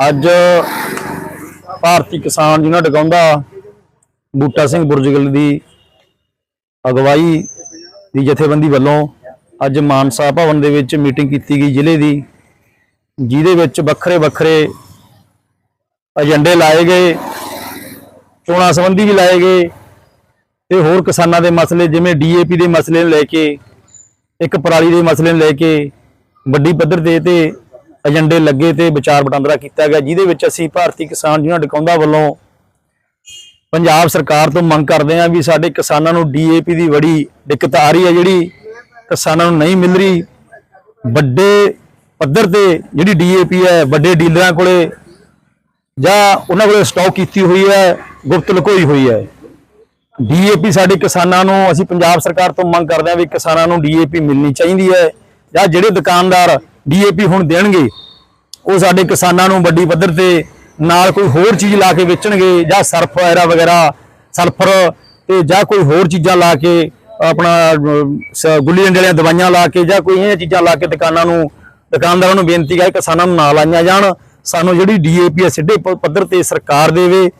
ਅੱਜ ਭਾਰਤੀ ਕਿਸਾਨ ਯੂਨੀਅਨ ਡਗਾਉਂਦਾ ਬੂਟਾ ਸਿੰਘ ਬੁਰਜਗਲ ਦੀ ਅਗਵਾਈ ਦੀ ਜਥੇਬੰਦੀ ਵੱਲੋਂ ਅੱਜ ਮਾਨਸਾ ਭਵਨ ਦੇ ਵਿੱਚ ਮੀਟਿੰਗ ਕੀਤੀ ਗਈ ਜ਼ਿਲ੍ਹੇ ਦੀ, ਜਿਹਦੇ ਵਿੱਚ ਵੱਖਰੇ ਵੱਖਰੇ ਏਜੰਡੇ ਲਾਏ ਗਏ, ਚੋਣਾਂ ਸੰਬੰਧੀ ਵੀ ਲਾਏ ਗਏ ਤੇ ਹੋਰ ਕਿਸਾਨਾਂ ਦੇ ਮਸਲੇ ਜਿਵੇਂ ਡੀਏਪੀ ਦੇ ਮਸਲੇ ਨੂੰ ਲੈ ਕੇ, ਇੱਕ ਪਰਾਲੀ ਦੇ ਮਸਲੇ ਨੂੰ ਲੈ ਕੇ, ਵੱਡੀ ਪੱਧਰ ਤੇ ਤੇ ਏਜੰਡੇ ਲੱਗੇ ਤੇ ਵਿਚਾਰ ਵਟਾਂਦਰਾ ਕੀਤਾ ਗਿਆ, ਜਿਹਦੇ ਵਿੱਚ ਅਸੀਂ ਭਾਰਤੀ ਕਿਸਾਨ ਯੂਨੀਅਨ ਡਕੌਂਦਾ ਵੱਲੋਂ ਪੰਜਾਬ ਸਰਕਾਰ ਤੋਂ ਮੰਗ ਕਰਦੇ ਹਾਂ ਵੀ ਸਾਡੇ ਕਿਸਾਨਾਂ ਨੂੰ ਡੀਏਪੀ ਦੀ ਬੜੀ ਦਿੱਕਤ ਆ ਰਹੀ ਹੈ, ਜਿਹੜੀ ਕਿਸਾਨਾਂ ਨੂੰ ਨਹੀਂ ਮਿਲ ਰਹੀ। ਵੱਡੇ ਪੱਧਰ ਤੇ ਜਿਹੜੀ ਡੀਏਪੀ ਹੈ, ਵੱਡੇ ਡੀਲਰਾਂ ਕੋਲੇ ਜਾਂ ਉਹਨਾਂ ਕੋਲੇ ਸਟਾਕ ਕੀਤੀ ਹੋਈ ਹੈ, ਗੁਪਤ ਲੁਕੋਈ ਹੋਈ ਹੈ। ਡੀਏਪੀ ਸਾਡੇ ਕਿਸਾਨਾਂ ਨੂੰ, ਅਸੀਂ ਪੰਜਾਬ ਸਰਕਾਰ ਤੋਂ ਮੰਗ ਕਰਦੇ ਹਾਂ ਵੀ ਕਿਸਾਨਾਂ ਨੂੰ ਡੀਏਪੀ ਮਿਲਣੀ ਚਾਹੀਦੀ ਹੈ ਜਾਂ ਜਿਹੜੇ ਦੁਕਾਨਦਾਰ ਡੀਏਪੀ ਹੁਣ ਦੇਣਗੇ ਉਹ ਸਾਡੇ ਕਿਸਾਨਾਂ ਨੂੰ ਵੱਡੀ ਪੱਧਰ ਤੇ ਨਾਲ ਕੋਈ ਹੋਰ ਚੀਜ਼ ਲਾ ਕੇ ਵੇਚਣਗੇ ਜਾਂ ਸਰਫ ਐਰਾ ਵਗੈਰਾ ਸਲਫਰ ਤੇ ਜਾਂ ਕੋਈ ਹੋਰ ਚੀਜ਼ਾਂ ਲਾ ਕੇ ਆਪਣਾ ਸ- ਗੁੱਲੀ ਡੰਡੇ ਵਾਲੀਆਂ ਦਵਾਈਆਂ ਲਾ ਕੇ ਜਾਂ ਕੋਈ ਇਹ ਚੀਜ਼ਾਂ ਲਾ ਕੇ ਦੁਕਾਨਾਂ ਨੂੰ, ਦੁਕਾਨਦਾਰਾਂ ਨੂੰ ਬੇਨਤੀ ਹੈ ਕਿਸਾਨਾਂ ਨੂੰ ਨਾ ਲਾਈਆਂ ਜਾਣ। ਸਾਨੂੰ ਜਿਹੜੀ ਡੀਏਪੀ ਹੈ ਸਿੱਧੇ ਪ- ਪੱਧਰ ਤੇ ਸਰਕਾਰ ਦੇਵੇ।